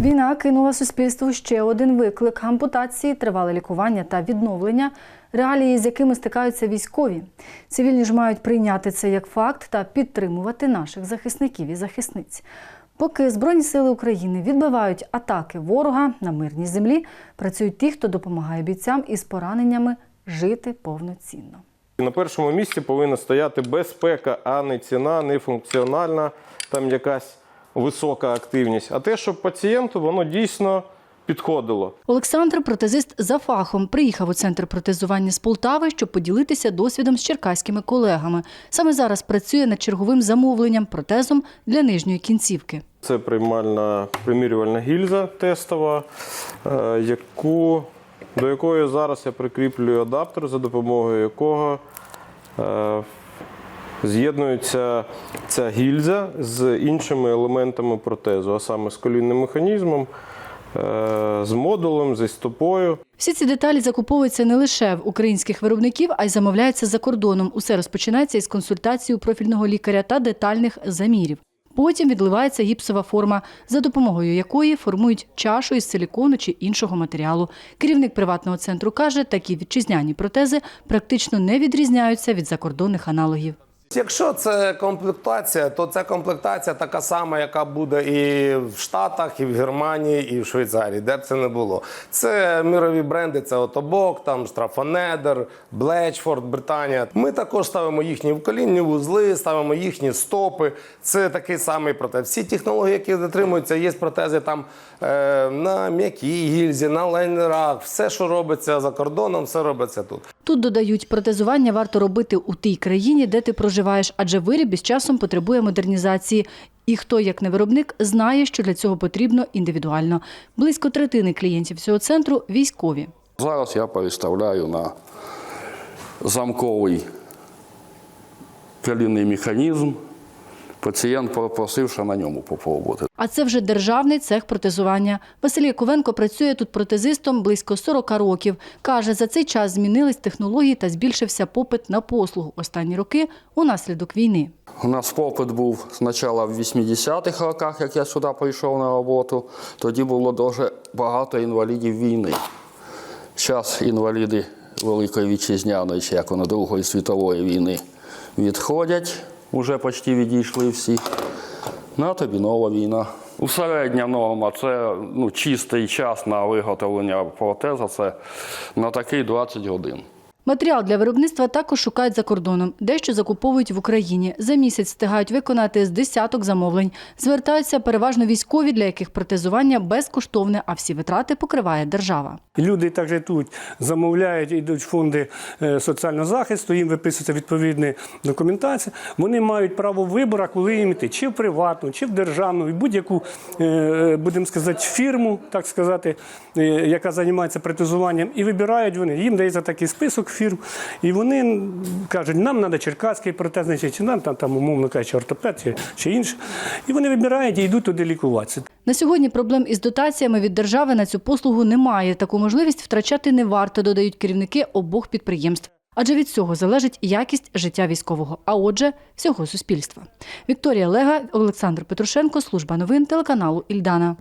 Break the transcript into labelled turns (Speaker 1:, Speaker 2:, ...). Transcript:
Speaker 1: Війна кинула суспільству ще один виклик ампутації, тривале лікування та відновлення, реалії, з якими стикаються військові. Цивільні ж мають прийняти це як факт та підтримувати наших захисників і захисниць. Поки Збройні сили України відбивають атаки ворога на мирній землі, працюють ті, хто допомагає бійцям із пораненнями жити повноцінно.
Speaker 2: На першому місці повинна стояти безпека, а не ціна, не функціональна, там якась висока активність. А те, щоб пацієнту воно дійсно підходило.
Speaker 1: Олександр, протезист за фахом, приїхав у центр протезування з Полтави, щоб поділитися досвідом з черкаськими колегами. Саме зараз працює над черговим замовленням протезом для нижньої кінцівки.
Speaker 2: Це приймальна примірювальна гільза тестова, е, яку, до якої зараз я прикріплюю адаптер, за допомогою якого е, з'єднується ця гільза з іншими елементами протезу, а саме з колінним механізмом, е, з модулем, зі стопою.
Speaker 1: Всі ці деталі закуповуються не лише в українських виробників, а й замовляються за кордоном. Усе розпочинається із консультації профільного лікаря та детальних замірів. Потім відливається гіпсова форма, за допомогою якої формують чашу із силікону чи іншого матеріалу. Керівник приватного центру каже, такі вітчизняні протези практично не відрізняються від закордонних аналогів.
Speaker 3: Якщо це комплектація, то ця комплектація така сама, яка буде і в Штатах, і в Германії, і в Швейцарії, де б це не було. Це мірові бренди, це Отобок, там Страфанедер, Блечфорд, Британія. Ми також ставимо їхні вколінні вузли, ставимо їхні стопи. Це такий самий протез. Всі технології, які дотримуються, є протези там е, на м'якій гільзі, на лайнерах. Все, що робиться за кордоном, все робиться тут.
Speaker 1: Тут додають, протезування варто робити у тій країні, де ти проживаєш, адже виріб із часом потребує модернізації. І хто, як не виробник, знає, що для цього потрібно індивідуально. Близько третини клієнтів цього центру військові.
Speaker 4: Зараз я переставляю на замковий колінний механізм. Пацієнт попросив, що на ньому попробувати.
Speaker 1: А це вже державний цех протезування. Василь Яковенко працює тут протезистом близько 40 років. Каже, за цей час змінились технології та збільшився попит на послугу останні роки унаслідок війни.
Speaker 4: У нас попит був спочатку в 80-х роках, як я сюди прийшов на роботу. Тоді було дуже багато інвалідів війни. Зараз інваліди Великої Вітчизняної, чи як воно Другої світової війни, відходять, вже почти відійшли всі. На тобі нова війна. Усередня норма це ну, чистий час на виготовлення протеза, це на такий 20 годин.
Speaker 1: Матеріал для виробництва також шукають за кордоном. Дещо закуповують в Україні. За місяць встигають виконати з десяток замовлень. Звертаються переважно військові, для яких протезування безкоштовне, а всі витрати покриває держава.
Speaker 5: Люди також тут замовляють, йдуть фонди е, соціального захисту, їм виписується відповідна документація. Вони мають право вибору, коли їм йти, чи в приватну, чи в державну, і будь-яку, е, будемо сказати, фірму, так сказати, е, яка займається протезуванням, і вибирають вони. Їм дається такий список фірм, і вони кажуть, нам треба черкаський протезний, чи- нам там, там умовно кажучи, ортопед чи, чи інше. І вони вибирають і йдуть туди лікуватися.
Speaker 1: На сьогодні проблем із дотаціями від держави на цю послугу немає. Таку можливість втрачати не варто, додають керівники обох підприємств. Адже від цього залежить якість життя військового, а отже, всього суспільства. Вікторія Лега, Олександр Петрушенко, служба новин телеканалу Ільдана.